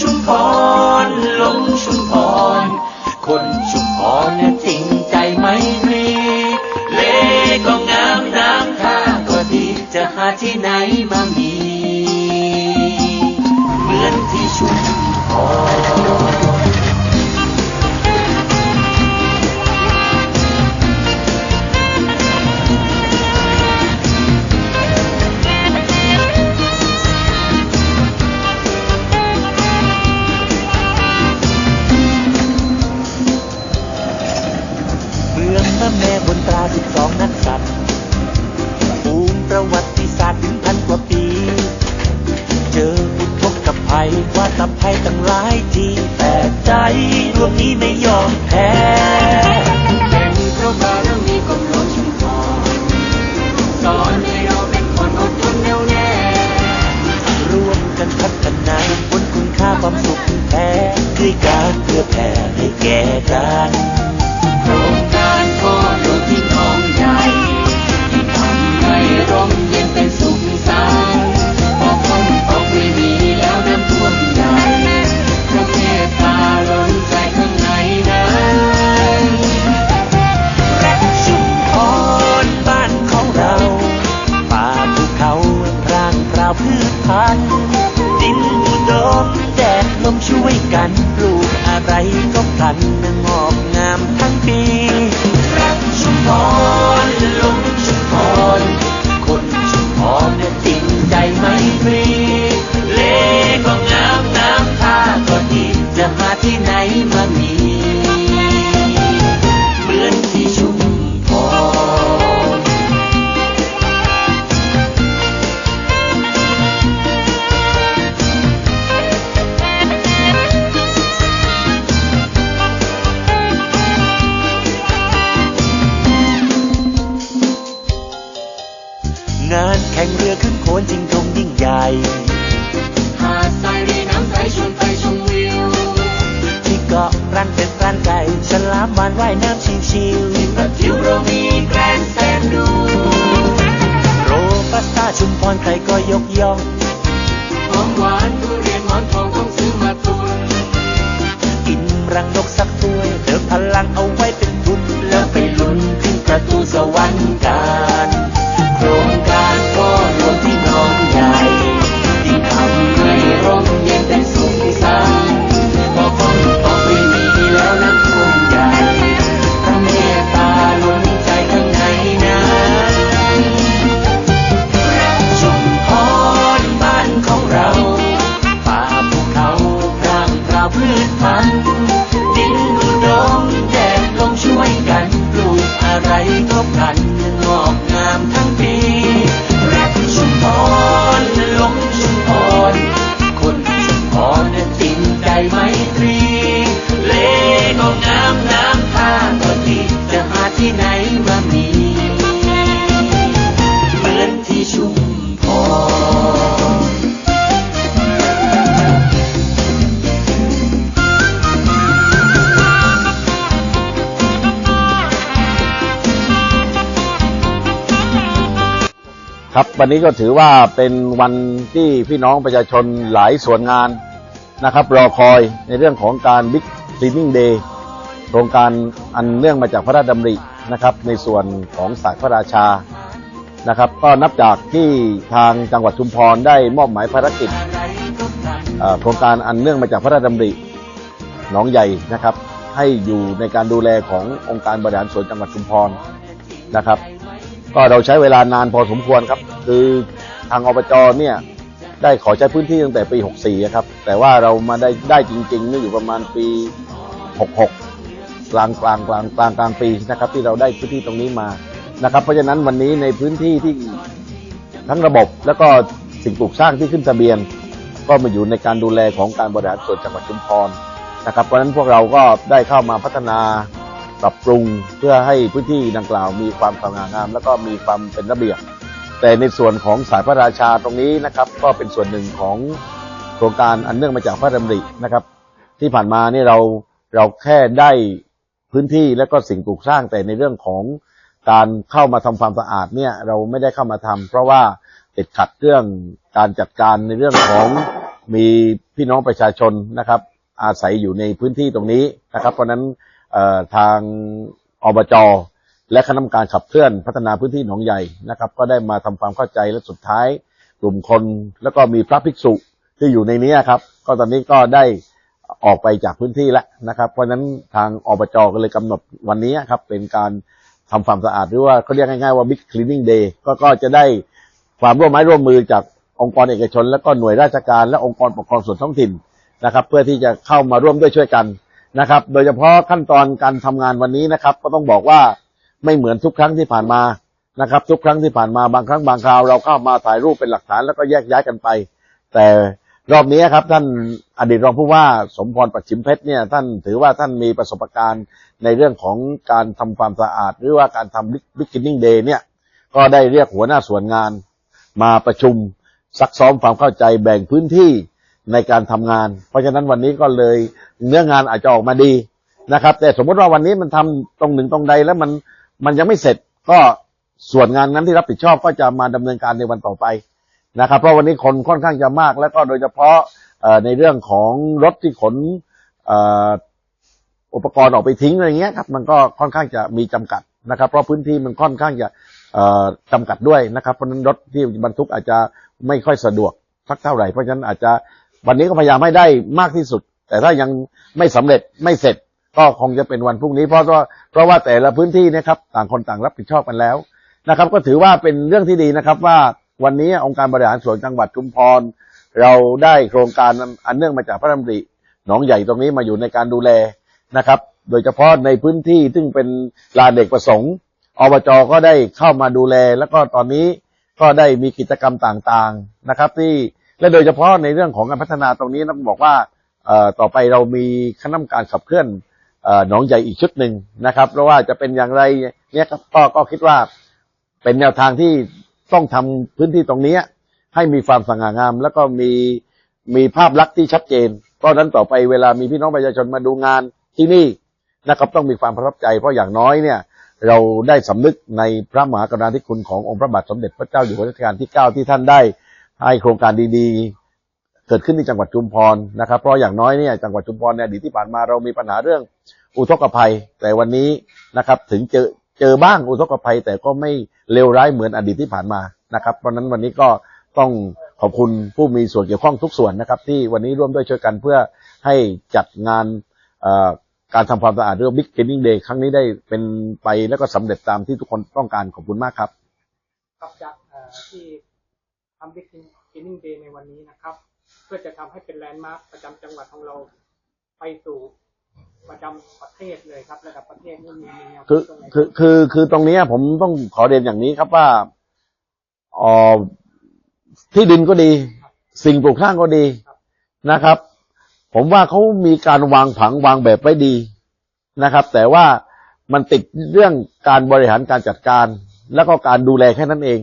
ชุมพรลงชุมพร คนชุมพรเนี่ยจริงใจไหมตรีเลก็งามน้ำท่าก็ดี จะหาที่ไหนมามี เหมือนที่ชุมพรามวานว่ายน้ำชิวกระทิวเรามีแกรนด์สแตนดูๆโรบัสต้าชุมพรใครก็ยกย่องของหวานทุเรียนหมอนทองต้องซื้อมาตุนกินรังนกสักตัวเติมพลังเอาไว้เป็น ครับวันนี้ก็ถือว่าเป็นวันที่พี่น้องประชาชนหลายส่วนงานนะครับ รอคอยในเรื่องของการ Big Cleaning Day โครงการอันเนื่องมาจากพระราชดำรินะครับ ในส่วนของศาสตร์พระราชานะครับ ก็นับจากที่ทางจังหวัดชุมพรได้มอบหมายภารกิจโครงการอันเนื่องมาจากพระราชดำริหนองใหญ่นะครับ ให้อยู่ในการดูแลขององค์การบริหารส่วนจังหวัดชุมพรนะครับ ก็เราใช้เวลานานพอสมควรครับ คือทางอบจเนี่ยได้ขอใช้พื้นที่ตั้งแต่ปี 64ครับ แต่ว่าเรามาได้ได้จริงๆนี่อยู่ประมาณปี 66 กลางกลางกลางกลางกลางปีนะครับ ที่เราได้พื้นที่ตรงนี้มานะครับ เพราะฉะนั้นวันนี้ในพื้นที่ที่ทั้งระบบแล้วก็สิ่งปลูกสร้างที่ขึ้นทะเบียน ก็มาอยู่ในการดูแลของการบริหารส่วนจังหวัดชุมพรนะครับ เพราะฉะนั้นพวกเราก็ได้เข้ามาพัฒนา ปรับปรุงเพื่อให้พื้นที่ดังกล่าวมีความสง่างาม แล้วก็มีความเป็นระเบียบ แต่ในส่วนของสายพระราชาตรงนี้นะครับก็เป็นส่วนหนึ่งของโครงการอันเนื่องมาจากพระดำรินะครับ ที่ผ่านมานี่เราเราแค่ได้พื้นที่และก็สิ่งปลูกสร้างแต่ในเรื่องของการเข้ามาทำความสะอาดเนี่ยเราไม่ได้เข้ามาทำเพราะว่าติดขัดเรื่องการจัดการในเรื่องของมีพี่น้องประชาชนนะครับ อาศัยอยู่ในพื้นที่ตรงนี้นะครับ เพราะฉะนั้น ทางอบจและคณะกรรมการขับเคลื่อนพัฒนาพื้นที่หนองใหญ่นะครับ ก็ได้มาทำความเข้าใจและสุดท้ายกลุ่มคนแล้วก็มีพระภิกษุที่อยู่ในนี้ครับ ก็ตอนนี้ก็ได้ออกไปจากพื้นที่แล้วนะครับ เพราะฉะนั้นทางอบจก็เลยกำหนดวันนี้ครับ เป็นการทำความสะอาดหรือว่าเขาเรียกง่ายๆว่า Big Cleaning Day ก็ก็จะได้ความร่วมไม้ร่วมมือจากองค์กรเอกชน และก็หน่วยราชการและองค์กรปกครองส่วนท้องถิ่นนะครับ เพื่อที่จะเข้ามาร่วมด้วยช่วยกัน นะครับ โดยเฉพาะขั้นตอนการทำงานวันนี้นะครับ ก็ต้องบอกว่าไม่เหมือนทุกครั้งที่ผ่านมานะครับ ทุกครั้งที่ผ่านมาบางครั้งบางคราวเราเข้ามาถ่ายรูปเป็นหลักฐานแล้วก็แยกย้ายกันไป แต่รอบนี้ครับท่านอดีตรองผู้ว่าสมพรปัจฉิมเพชรเนี่ยท่านถือว่าท่านมีประสบการณ์ในเรื่องของการทำความสะอาด หรือว่าการทำ beginning day เนี่ยก็ได้เรียกหัวหน้าส่วนงานมาประชุมซักซ้อมความเข้าใจแบ่งพื้นที่ ในการทำงาน เพราะฉะนั้นวันนี้ก็เลยเนื้องานอาจจะออกมาดีนะครับ แต่สมมติว่าวันนี้มันทำตรงหนึ่งตรงใดแล้วมันมันยังไม่เสร็จก็ส่วนงานนั้นที่รับผิดชอบก็จะมาดำเนินการในวันต่อไปนะครับ เพราะวันนี้คนค่อนข้างจะมาก แล้วก็โดยเฉพาะในเรื่องของรถที่ขนอุปกรณ์ออกไปทิ้งอะไรเงี้ยครับมันก็ค่อนข้างจะมีจำกัดนะครับ เพราะพื้นที่มันค่อนข้างจะเอ่อจำกัดด้วยนะครับเพราะฉะนั้นรถที่บรรทุกอาจจะไม่ค่อยสะดวกสักเท่าไหร่เพราะฉะนั้นอาจจะ วันนี้ก็พยายามให้ได้มากที่สุด แต่ถ้ายังไม่สำเร็จไม่เสร็จก็คงจะเป็นวันพรุ่งนี้เพราะว่าเพราะว่าแต่ละพื้นที่นะครับต่างคนต่างรับผิดชอบกันแล้วนะครับ ก็ถือว่าเป็นเรื่องที่ดีนะครับว่าวันนี้องค์การบริหารส่วนจังหวัดชุมพร เราได้โครงการอันเนื่องมาจากพระดำริหนองใหญ่ตรงนี้มาอยู่ในการดูแลนะครับ โดยเฉพาะในพื้นที่ซึ่งเป็นลานเด็กประสงค์อบจก็ได้เข้ามาดูแล แล้วก็ตอนนี้ก็ได้มีกิจกรรมต่างๆนะครับ ที่ และโดยเฉพาะในเรื่องของการพัฒนาตรงนี้ต้องบอกว่าต่อไปเรามีคณะกรรมการขับเคลื่อนหนองใหญ่อีกชุดหนึ่งนะครับเพราะว่าจะเป็นอย่างไรเนี่ยก็ก็คิดว่าเป็นแนวทางที่ต้องทำพื้นที่ตรงนี้ให้มีความสง่างาม แล้วก็มีมีภาพลักษณ์ที่ชัดเจน เพราะนั้นต่อไปเวลามีพี่น้องประชาชนมาดูงานที่นี่นะครับต้องมีความประทับใจ เพราะอย่างน้อยเนี่ยเราได้สำนึกในพระมหากรุณาธิคุณขององค์พระบาทสมเด็จพระเจ้าอยู่หัวรัชกาลที่ 9 ที่ท่านได้ ให้โครงการดีๆ เกิดขึ้นที่จังหวัดชุมพรนะครับ เพราะอย่างน้อยเนี่ยจังหวัดชุมพรในอดีตที่ผ่านมาเรามีปัญหาเรื่องอุทกภัย แต่วันนี้นะครับ ถึงเจอเจอบ้างอุทกภัย แต่ก็ไม่เลวร้ายเหมือนอดีตที่ผ่านมานะครับ เพราะนั้นวันนี้ก็ต้องขอบคุณผู้มีส่วนเกี่ยวข้องทุกส่วนนะครับ ที่วันนี้ร่วมด้วยช่วยกันเพื่อให้จัดงานการทำความสะอาดเรื่อง Big Cleaning Day ครั้งนี้ได้เป็นไปแล้วก็สำเร็จตามที่ทุกคนต้องการขอบคุณมากครับครับจากที่ ทำบิ๊กคินนิ่งเดย์ในวันนี้นะครับ เพื่อจะทำให้เป็นแลนด์มาร์คประจำจังหวัดของเรา ไปสู่ประจำประเทศเลยครับ ระดับประเทศนี่มีมีแนวคือตรงไหนคือคือคือตรงเนี้ยผมต้องขอเรียนอย่างนี้ครับว่าเอ่อที่ดินก็ดี สิ่งปลูกสร้างก็ดีนะครับ ผมว่าเขามีการวางผังวางแบบไว้ดีนะครับ แต่ว่ามันติดเรื่องการบริหารการจัดการ แล้วก็การดูแลแค่นั้นเอง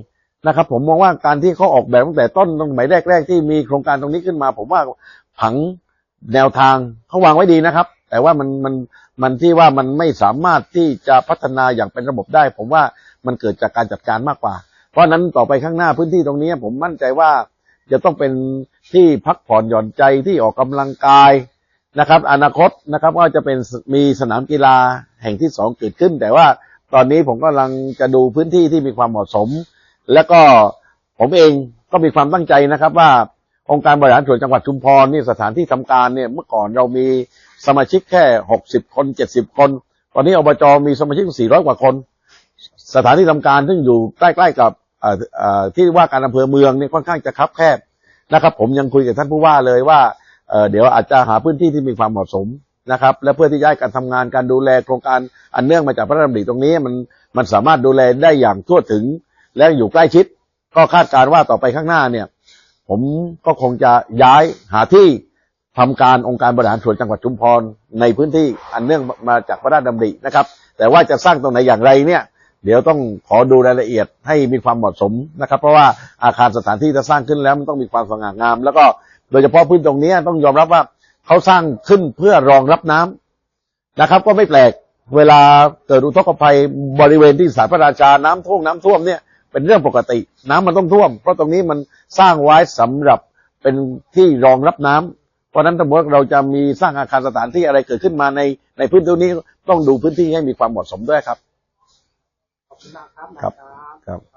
นะครับ ผมมองว่าการที่เขาออกแบบตั้งแต่ต้นตรงสมัยแรกๆที่มีโครงการตรงนี้ขึ้นมา ผมว่าผังแนวทางเขาวางไว้ดีนะครับ แต่ว่ามันมันมันที่ว่ามันไม่สามารถที่จะพัฒนาอย่างเป็นระบบได้ ผมว่ามันเกิดจากการจัดการมากกว่า เพราะนั้นต่อไปข้างหน้าพื้นที่ตรงนี้ ผมมั่นใจว่าจะต้องเป็นที่พักผ่อนหย่อนใจที่ออกกำลังกายนะครับ อนาคตนะครับก็จะเป็นมีสนามกีฬาแห่งที่สองเกิดขึ้น แต่ว่าตอนนี้ผมกำลังจะดูพื้นที่ที่มีความเหมาะสม แล้วก็ผมเองก็มีความตั้งใจนะครับ ว่าองค์การบริหารส่วนจังหวัดชุมพรนี่สถานที่ทำการเนี่ยเมื่อก่อนเรามีสมาชิกแค่หกสิบคนเจ็ดสิบคน ตอนนี้อบจมีสมาชิกสี่ร้อยกว่าคน สถานที่ทำการซึ่งอยู่ใกล้ๆกับที่ว่าการอำเภอเมืองนี่ค่อนข้างจะคับแคบนะครับ ผมยังคุยกับท่านผู้ว่าเลยว่าเเดี๋ยวอาจจะหาพื้นที่ที่มีความเหมาะสมนะครับ และเพื่อที่จะให้การทำงานการดูแลโครงการอันเนื่องมาจากพระราชดำริตรงนี้มันมันสามารถดูแลได้อย่างทั่วถึง และอยู่ใกล้ชิด ก็คาดการณ์ว่าต่อไปข้างหน้าเนี่ย ผมก็คงจะย้ายหาที่ทำการองค์การบริหารส่วนจังหวัดชุมพรในพื้นที่อันเนื่องมาจากพระราชดำรินะครับ แต่ว่าจะสร้างตรงไหนอย่างไรเนี่ย เดี๋ยวต้องขอดูรายละเอียดให้มีความเหมาะสมนะครับ เพราะว่าอาคารสถานที่จะสร้างขึ้นแล้วมันต้องมีความสง่างาม แล้วก็โดยเฉพาะพื้นตรงนี้ต้องยอมรับว่าเขาสร้างขึ้นเพื่อรองรับน้ำนะครับ ก็ไม่แปลกเวลาเกิดอุทกภัยบริเวณที่สารพระราชาน้ำท่วมน้ำท่วมเนี่ย เป็นเรื่องปกติ น้ำมันต้องท่วม เพราะตรงนี้มันสร้างไว้สำหรับเป็นที่รองรับน้ำเพราะฉะนั้นถ้าสมมติเราจะมีสร้างอาคารสถานที่อะไรเกิดขึ้นมาในในพื้นที่นี้ต้องดูพื้นที่ให้มีความเหมาะสมด้วยครับขอบคุณมากครับครับ